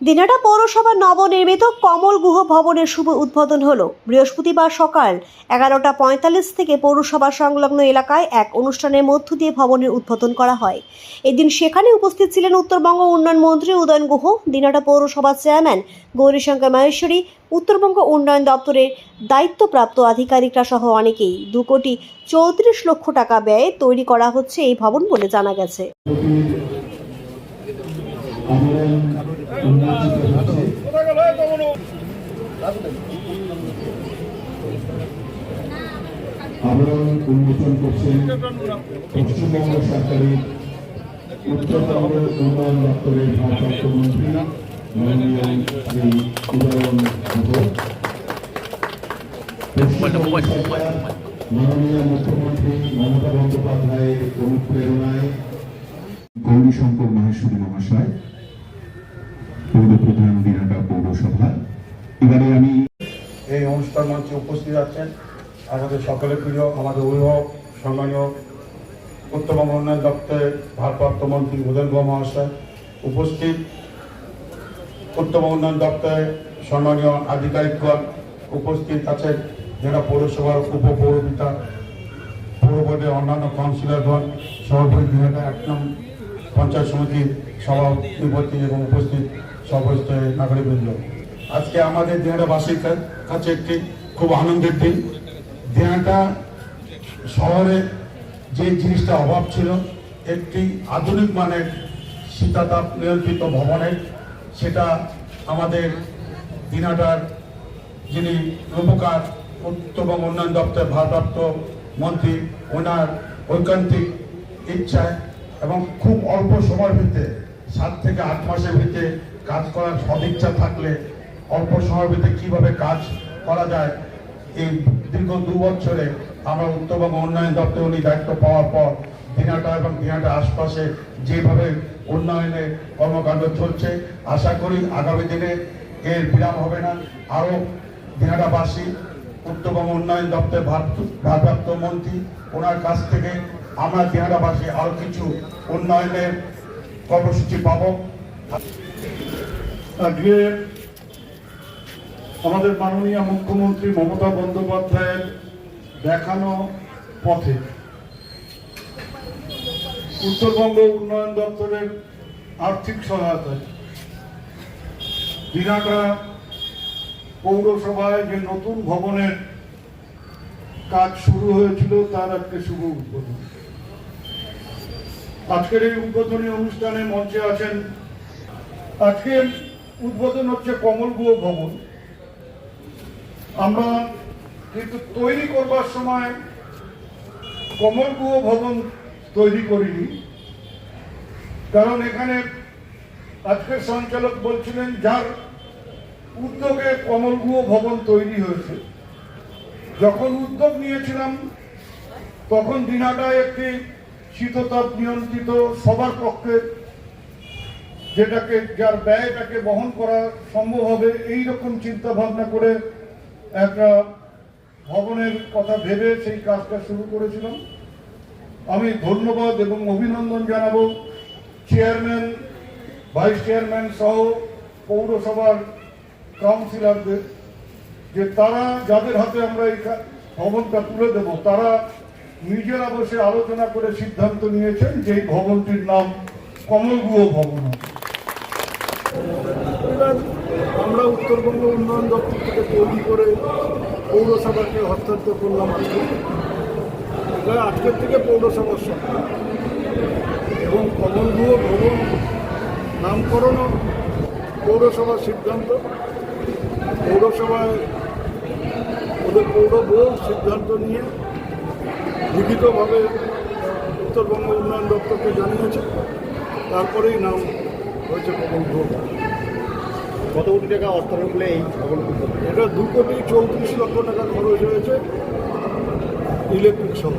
দিনাটা পৌরসভার নবনির্মিত কমল গুহ ভবনের শুভ উদ্বোধন হল। বৃহস্পতিবার সকাল এগারোটা পঁয়তাল্লিশ থেকে পৌরসভা সংলগ্ন এলাকায় এক অনুষ্ঠানের মধ্য দিয়ে ভবনের উদ্বোধন করা হয়। এদিন সেখানে উপস্থিত ছিলেন উত্তরবঙ্গ উন্নয়ন মন্ত্রী উদয়ন গুহ, দিনাটা পৌরসভার চেয়ারম্যান গৌরীশঙ্কর মাহেশ্বরী, উত্তরবঙ্গ উন্নয়ন দপ্তরের দায়িত্বপ্রাপ্ত আধিকারিকরা সহ অনেকেই। দু কোটি চৌত্রিশ লক্ষ টাকা ব্যয়ে তৈরি করা হচ্ছে এই ভবন বলে জানা গেছে। উন্মোচিত হচ্ছে আবরণ উন্মোচন করছেন পশ্চিমবঙ্গ সরকারের উত্তরবঙ্গ উন্নয়ন দপ্তরের ভারপ্রাপ্ত মন্ত্রী মাননীয় শ্রী উদয়ন মাননীয় মুখ্যমন্ত্রী মমতা বন্দ্যোপাধ্যায়ের অনুপ্রেরণায় গৌরীশঙ্কর মাহেশ্বরী মহাশয় পৌর দিনাটা পৌরসভা। এবারে আমি এই অনুষ্ঠান মঞ্চে উপস্থিত আছেন আমাদের সকলের প্রিয়, আমাদের অভিভাবক, সম্মানীয় উত্তরবঙ্গ উন্নয়ন দপ্তরের ভারপ্রাপ্ত মন্ত্রী উদয়ন মহাশয় উপস্থিত উত্তরবঙ্গ উন্নয়ন দপ্তরের সম্মানীয় আধিকারিকগণ উপস্থিত আছেন, যারা পৌরসভার উপপৌরপিতা পৌর অন্যান্য কাউন্সিলরগণ সভাপতি এক নং পঞ্চায়েত সমিতির সভাপতি এবং উপস্থিত সর্বস্ত নাগরিকবৃন্দ। আজকে আমাদের দিনাটাবাসীর কাছে একটি খুব আনন্দের দিন। দিনাটা শহরে যে জিনিসটা অভাব ছিল, একটি আধুনিক মানের শীতাতাপ নিয়ন্ত্রিত ভবনের, সেটা আমাদের দিনাটার যিনি রূপকার উত্তরবঙ্গ উন্নয়ন দপ্তরের ভারপ্রাপ্ত মন্ত্রী, ওনার ঐকান্তিক ইচ্ছায় এবং খুব অল্প সময়ের ভিতরে সাত থেকে আট মাসের ভিতরে কাজ করার সদিচ্ছা থাকলে অল্প সময়ের ভিতরে কীভাবে কাজ করা যায়, এই দীর্ঘ দু বছরে আমরা উত্তরবঙ্গ উন্নয়ন দপ্তরে উনি দায়িত্ব পাওয়ার পর দিনাটা এবং দিনাটা আশপাশে যেভাবে উন্নয়নের কর্মকাণ্ড চলছে, আশা করি আগামী দিনে এর বিরাম হবে না। আরও দিনাটাবাসী উত্তরবঙ্গ উন্নয়ন দপ্তরের ভার- ভারপ্রাপ্ত মন্ত্রী, ওনার কাছ থেকে আমরা দিনাটাবাসী আরও কিছু উন্নয়নের কর্মসূচি পাবো। আজকে আমাদের মাননীয় মুখ্যমন্ত্রী মমতা বন্দ্যোপাধ্যায়ের দেখানো পথে উত্তরবঙ্গ উন্নয়ন দপ্তরের আর্থিক সহায়তায় দিনাটা পৌরসভায় যে নতুন ভবনের কাজ শুরু হয়েছিল, তার আজকে শুভ উদ্বোধন। আজকের এই উদ্বোধনী অনুষ্ঠানে মঞ্চে আছেন, আজকে উদ্বোধন হচ্ছে কমল গুহ ভবন। আমরা কিন্তু তৈরি করবার সময় কমল গুহ ভবন তৈরি করিনি, কারণ এখানে আজকের সঞ্চালক বলছিলেন, যার উদ্যোগে কমল গুহ ভবন তৈরি হয়েছে। যখন উদ্যোগ নিয়েছিলাম, তখন দিনাটায় একটি শীততাপ নিয়ন্ত্রিত সবার পক্ষে যেটাকে, যার ব্যয়টাকে বহন করা সম্ভব হবে এই রকম চিন্তা ভাবনা করে একটা ভবনের কথা ভেবে সেই কাজটা শুরু করেছিলাম। আমি ধন্যবাদ এবং অভিনন্দন জানাব চেয়ারম্যান, ভাইস চেয়ারম্যান সহ পৌরসভার কাউন্সিলরদের যে তারা যাদের হাতে আমরা এই ভবনটা তুলে দেব, তারা নিজেরা বসে আলোচনা করে সিদ্ধান্ত নিয়েছেন যে ভবনটির নাম কমলগুহ ভবন। আমরা উত্তরবঙ্গ উন্নয়ন দপ্তর থেকে তৈরি করে পৌরসভাকে হস্তান্তর করলাম আজকে। আজকের থেকে পৌরসভার সরকার এবং কমলগুহ ভবন নামকরণও পৌরসভার সিদ্ধান্ত। পৌরসভায় ওদের পৌর বোর্ড সিদ্ধান্ত নিয়ে লিখিতভাবে উত্তরবঙ্গ উন্নয়ন দপ্তরকে জানিয়েছে। তারপরেই নাম হয়েছে প্রবল ভোট। কত কোটি টাকা অর্থায়ন করলে এই এটা দু কোটি চৌত্রিশ লক্ষ টাকা খরচ হয়েছে ইলেকট্রিক সহ